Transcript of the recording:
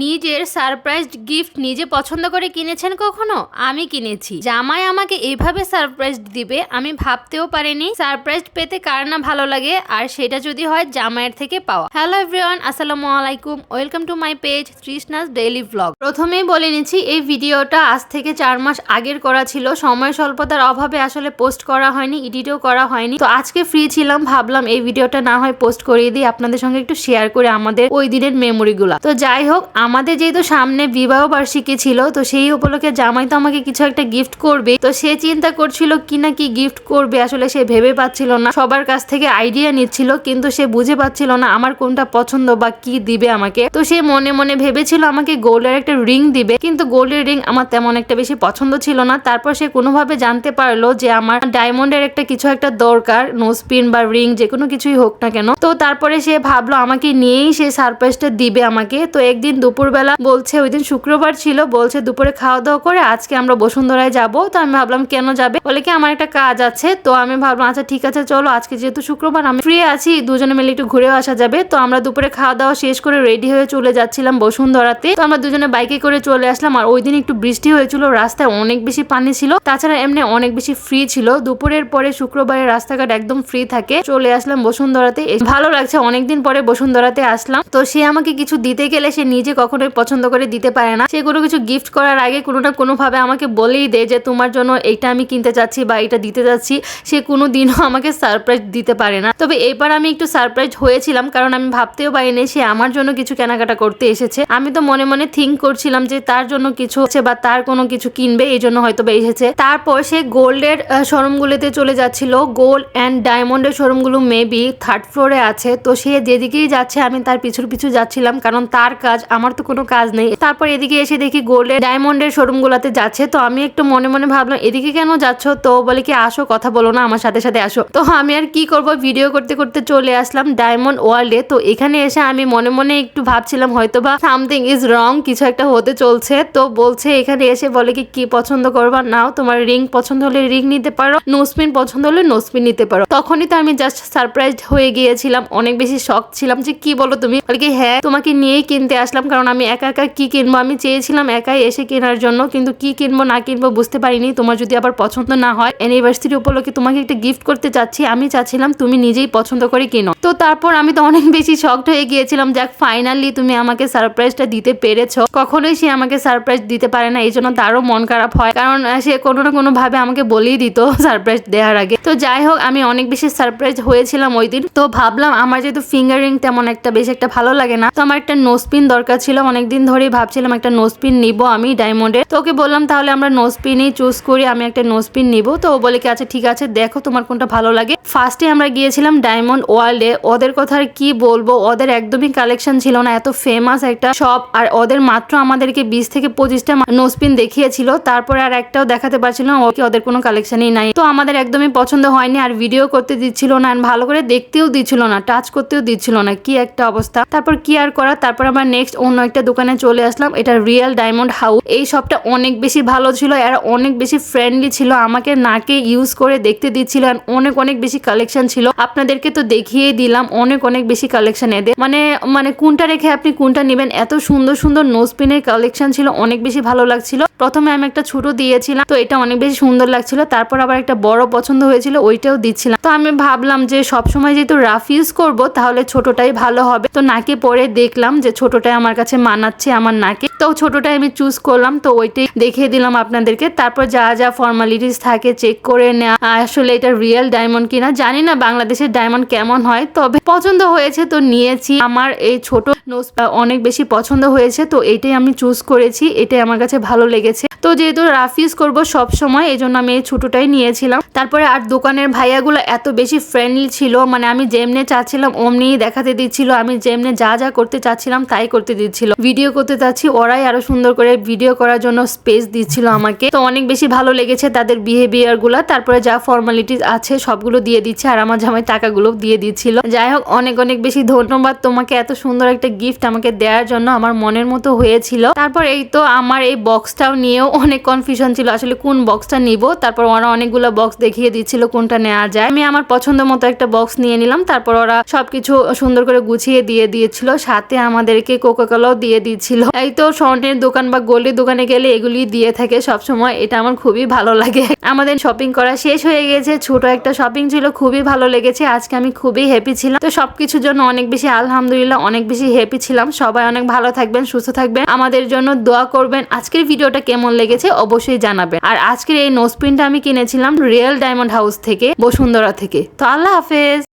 নিজের surprise gift নিজে পছন্দ করে কিনেছেন কখনো? আমি কিনেছি। জামাই আমাকে এইভাবে সারপ্রাইজ দিবে, আমি ভাবতেও পারিনি সারপ্রাইজ পেতে কার না ভালো লাগে, আর সেটা যদি হয় জামাইয়ের থেকে পাওয়া। হ্যালো এভরিওয়ান আসসালামু আলাইকুম welcome to my page Trishna's daily vlog প্রথমেই বলে নিচ্ছি, এই ভিডিওটা আজ থেকে চার মাস আগের করা ছিল, সময় স্বল্পতার অভাবে আসলে পোস্ট করা হয়নি এডিটও করা হয়নি। তো আজকে ফ্রি ছিলাম, ভাবলাম এই ভিডিওটা না হয় পোস্ট করিয়ে দিই, আপনাদের সঙ্গে একটু শেয়ার করে আমাদের ওই দিনের মেমোরিগুলো তো যাই হোক আমাদের যেহেতু সামনে বিবাহ বার্ষিকী ছিল, তো সেই উপলক্ষে জামাই তো আমাকে কিছু একটা গিফট করবে। তো সে চিন্তা করছিল, কি না কি গিফট করবে? আসলে সে ভেবে পাচ্ছিল না। সবার কাছ থেকে আইডিয়া নিচ্ছিল, কিন্তু সে বুঝে পাচ্ছিল না আমার কোনটা পছন্দ বা কি দিবে আমাকে। তো সে মনে মনে ভেবেছিল আমাকে গোল্ডের একটা রিং দিবে, কিন্তু গোল্ডের রিং আমার তেমন একটা বেশি পছন্দ ছিল না। তারপর সে কোনোভাবে জানতে পারল যে আমার ডায়মন্ডের একটা কিছু একটা দরকার নোসপিন বা রিং যে কোনো কিছুই হোক না কেন। তো তারপরে সে ভাবলো, আমাকে নিয়েই সে সারপ্রাইজটা দিবে আমাকে। তো একদিন দুপুরবেলা বলছে, ওই দিন শুক্রবার ছিল, বলছে দুপুরে খাওয়া দাওয়া করে আজকে আমরা বসুন্ধরায় যাব। তো আমি ভাবলাম, কেন যাবে? বলে কি, আমার একটা কাজ আছে। তো আমি ভাবলাম আচ্ছা ঠিক আছে, চলো, আজকে যেহেতু শুক্রবার, আমি ফ্রি আছি, দুজনে মিলে একটু ঘুরেও আসা যাবে। তো আমরা দুপুরে খাওয়া দাওয়া শেষ করে রেডি হয়ে চলে যাচ্ছিলাম বসুন্ধরাতে। তো আমরা দুজনে বাইকে করে চলে আসলাম, আর ওই দিন একটু বৃষ্টি হয়েছিল, রাস্তায় অনেক বেশি পানি ছিল, তাছাড়া এমনি অনেক বেশি ফ্রি ছিল। দুপুরের পরে শুক্রবারের রাস্তাঘাট একদম ফ্রি থাকে, চলে আসলাম বসুন্ধরাতে। ভালো লাগছে, অনেকদিন পরে বসুন্ধরাতে আসলাম। তো সে আমাকে কিছু দিতে গেলে সে নিজে কখনোই পছন্দ করে দিতে পারে না। সে কোনো কিছু গিফট করার আগে কোনো না কোনো ভাবে আমাকে বলেই দেয় যে, তোমার জন্য এইটা আমি কিনতে চাচ্ছি বা এটা দিতে চাচ্ছি। সে কোনো দিনও আমাকে সারপ্রাইজ দিতে পারে না। তবে এবার আমি একটু সারপ্রাইজ হয়েছিলাম, কারণ আমি ভাবতেও পারিনি সে আমার জন্য কিছু কেনাকাটা করতে এসেছে। আমি তো মনে মনে থিঙ্ক করছিলাম যে, তার জন্য কিছু হচ্ছে বা তার কোনো কিছু কিনবে, এই জন্য হয়তো বা এসেছে। তারপর সে গোল্ডের শোরুমগুলোতে চলে যাচ্ছিল। গোল্ড অ্যান্ড ডায়মন্ডের শোরুমগুলো মেবি থার্ড ফ্লোরে আছে। তো সে যেদিকেই যাচ্ছে, আমি তার পিছু পিছু যাচ্ছিলাম, কারণ তার কাজ আমার তো কোনো কাজ নেই। তারপর এদিকে এসে দেখি গোল্ডের ডায়মন্ডের শোরুম শোরুমগুলোতে যাচ্ছে। তো আমি একটু মনে মনে ভাবলাম, এদিকে কেন যাচ্ছ? তো বলে কি, আসো, কথা বলো না, আমার সাথে সাথে আসো। তো আমি আর কি করব? ভিডিও করতে করতে চলে আসলাম ডায়মন্ড ওয়ার্ল্ডে। তো এখানে এসে আমি মনে মনে একটু ভাবছিলাম হয়তো বা সামথিং ইজ রং, কিছু একটা হতে চলছে। তো বলছে, এখানে এসে বলে কি কি পছন্দ করবা? নাও, তোমার রিং পছন্দ হলে রিং নিতে পারো নোসপিন পছন্দ হলে নোসপিন নিতে পারো। তখনই তো আমি জাস্ট সারপ্রাইজ হয়ে গিয়েছিলাম, অনেক বেশি শখ ছিলাম যে কি বলো তুমি? বলে কি হ্যাঁ তোমাকে নিয়েই কিনতে আসলাম। কারণ আমি একা একা কী কিনবো? আমি চেয়েছিলাম একাই এসে কেনার জন্য, কিন্তু কি কিনবো, না কিনবো বুঝতে পারিনি। তোমার যদি আবার পছন্দ না হয় অ্যানিভার্সারি উপলক্ষে তোমাকে একটা গিফট করতে চাচ্ছি, আমি চাচ্ছিলাম তুমি নিজেই পছন্দ করে কিনো। তো তারপর আমি তো অনেক বেশি শকড হয়ে গিয়েছিলাম, যাক ফাইনালি তুমি আমাকে সারপ্রাইজটা দিতে পেরেছ। কখনোই সে আমাকে সারপ্রাইজ দিতে পারে না, এই জন্য তারও মন খারাপ হয়। কারণ সে কোনো না কোনো ভাবে আমাকে বলেই দিত সারপ্রাইজ দেওয়ার আগে। তো যাই হোক, আমি অনেক বেশি সারপ্রাইজ হয়েছিলাম ওই দিন। তো ভাবলাম, আমার যেহেতু ফিঙ্গারিং তেমন একটা বেশ একটা ভালো লাগে না, তো আমার একটা নোসপিন দরকার ছিল অনেকদিন ধরেই ভাবছিলাম একটা নোসপিন নিব আমি ডায়মন্ডের তো ওকে বললাম, তাহলে আমরা নোসপিনই চুজ করি, আমি একটা নোসপিন নিব। তো ও বলে কি আচ্ছা ঠিক আছে, দেখো তোমার কোনটা ভালো লাগে। ফার্স্টে আমরা গিয়েছিলাম ডায়মন্ড ওয়ার্ল্ডে ওদের কথা আর কি বলব, ওদের একদমই কালেকশন ছিল না, এত ফেমাস একটা শপ আর ওদের মাত্র আমাদেরকে বিশ থেকে পঁচিশটা নোসপিন দেখিয়েছিল। তারপরে আর একটাও দেখাতে পারছিল না ওকে ওদের কোনো কালেকশনই নাই। তো আমাদের একদমই পছন্দ হয়নি, আর ভিডিও করতে দিচ্ছিল না আর ভালো করে দেখতেও দিচ্ছিল না টাচ করতেও দিচ্ছিল না, কি একটা অবস্থা। তারপর কি আর করা, তারপর আমরা নেক্সট অন্য একটা দোকানে চলে আসলাম। এটা রিয়েল ডায়মন্ড হাউস এই শপটা অনেক বেশি ভালো ছিল আর অনেক বেশি ফ্রেন্ডলি ছিল, আমাকে নাকে ইউজ করে দেখতে দিচ্ছিল অনেক অনেক বেশি কালেকশন ছিল। আপনাদেরকে তো দেখিয়ে দিলাম অনেক অনেক বেশি কালেকশন এদের। মানে মানে কোনটা রেখে আপনি কোনটা নেবেন? এত সুন্দর সুন্দর নোসপিনের কালেকশন ছিল, অনেক বেশি ভালো লাগছিল। প্রথমে আমি একটা ছোট দিয়েছিলাম, তো এটা অনেক বেশি সুন্দর লাগছিল। তারপর আবার একটা বড় পছন্দ হয়েছিল, ওইটাও দিচ্ছিলাম। তো আমি ভাবলাম যে সবসময় যেহেতু রাফ ইউজ করব, তাহলে ছোটটাই ভালো হবে। তো নাকে পরে দেখলাম যে ছোটটাই আমার কাছে মানাচ্ছে আমার নাকে। তো ছোটটাই আমি চুজ করলাম, তো ওইটাই দেখিয়ে দিলাম আপনাদেরকে। তারপর যা যা ফর্মালিটিস থাকে চেক করে নেওয়া আসলে এটা রিয়েল ডায়মন্ড কিনা, জানি না বাংলাদেশের ডায়মন্ড কেমন হয়, তবে পছন্দ হয়েছে তো নিয়েছি। আমার এই ছোট নোজ অনেক বেশি পছন্দ হয়েছে, তো এটাই আমি চুজ করেছি, এটাই আমার কাছে ভালো লেগেছে। তো যেহেতু রাফ ইউজ করব সব সময় এই জন্য আমি এই ছোটটাই নিয়েছিলাম। তারপরে আর দোকানের ভাইয়াগুলো এত বেশি ফ্রেন্ডলি ছিল মানে আমি যেমনে চাচ্ছিলাম অমনি দেখাতে দিচ্ছিল, আমি যেমনে যা যা করতে চাচ্ছিলাম, তাই করতে দিচ্ছিল। ভিডিও করতে চাচ্ছি, ওরা ওরাই আরও সুন্দর করে ভিডিও করার জন্য স্পেস দিচ্ছিল আমাকে। তো অনেক বেশি ভালো লেগেছে তাদের বিহেভিয়ারগুলো। তারপরে যা ফর্মালিটিস আছে সবগুলো দিয়ে দিচ্ছে আর আমার জামাই টাকাগুলো দিয়ে দিচ্ছিল। যাই হোক, অনেক অনেক বেশি ধন্যবাদ তোমাকে এত সুন্দর একটা গিফট আমাকে দেওয়ার জন্য। আমার মনের মতো হয়েছিল। তারপর এই তো আমার এই বক্সটাও নিয়েও অনেক কনফিউশন ছিল। আসলে কোন বক্সটা নিব? তারপর ওরা অনেকগুলো বক্স দেখিয়ে দিচ্ছিল কোনটা নেওয়া যায়। আমি আমার পছন্দ মতো একটা বক্স নিয়ে নিলাম। তারপর ওরা সবকিছু সুন্দর করে গুছিয়ে দিয়ে দিয়েছিল। সাথে আমাদেরকে কোকা কোলাও দিয়ে দিচ্ছিল। এই তো স্বর্ণের দোকান বা গোল্ডের দোকানে গেলে এগুলি দিয়ে থাকে সব সময় এটা আমার খুবই ভালো লাগে। আমাদের শপিং করা শেষ হয়ে গেছে। ছোট একটা শপিং ছিল, খুবই ভালো লেগেছে। আজকে আমি খুবই হ্যাপি ছিলাম। তো সবকিছুর জন্য অনেক বেশি আলহামদুলিল্লাহ, অনেক বেশি হ্যাপি ছিলাম। সবাই অনেক ভালো থাকবেন, সুস্থ থাকবেন। আমাদের জন্য দোয়া করবেন। আজকের ভিডিওটা কেমন লেগেছে অবশ্যই জানাবেন। আর আজকের এই নোসপিনটা আমি কিনেছিলাম রিয়েল ডায়মন্ড হাউস থেকে, বসুন্ধরা থেকে। তো আল্লাহ হাফেজ।